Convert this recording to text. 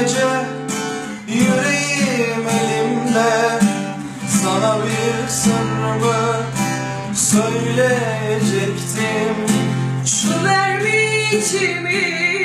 gece Yüreğim elimde. Sana bir sırrımı Söyleyecektim. Şu vermi içimi?